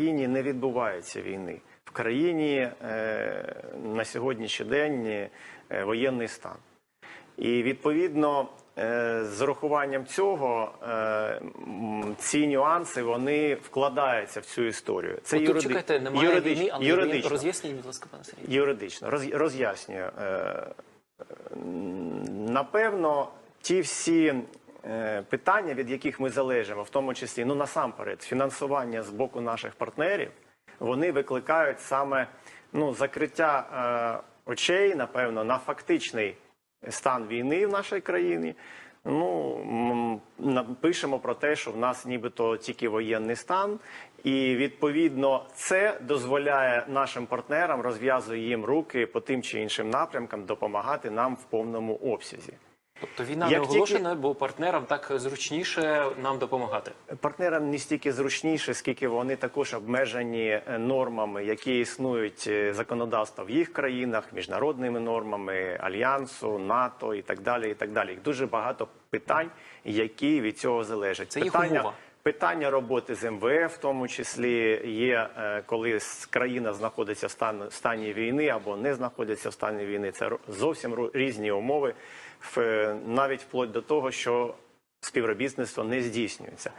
країні не відбувається війни. В країні е, на сьогоднішній день е, воєнний стан. І відповідно е, з урахуванням цього е, ці нюанси вони вкладаються в цю історію. Це От тут юриди- чекайте, немає юридич- війни, але юридично. роз'ясніть, будь ласка, пане Сергій. Юридично роз, роз'яснюю. Е, е, напевно, ті всі питання, від яких ми залежимо, в тому числі, ну насамперед, фінансування з боку наших партнерів, вони викликають саме ну, закриття е, очей, напевно, на фактичний стан війни в нашій країні. Ну м, на- пишемо про те, що в нас нібито тільки воєнний стан, і відповідно це дозволяє нашим партнерам розв'язує їм руки по тим чи іншим напрямкам допомагати нам в повному обсязі. Тобто війна Як не оголошена, бо партнерам так зручніше нам допомагати. Партнерам не стільки зручніше, скільки вони також обмежені е, нормами, які існують е, законодавства в їх країнах, міжнародними нормами альянсу, НАТО і так далі. І так далі. Їх дуже багато питань, які від цього залежать. Це їх питання, умова. Питання роботи з МВФ, в тому числі, є е, коли країна знаходиться в стан- стані війни або не знаходиться в стані війни. Це зовсім різні умови, навіть вплоть до того, що співробітництво не здійснюється.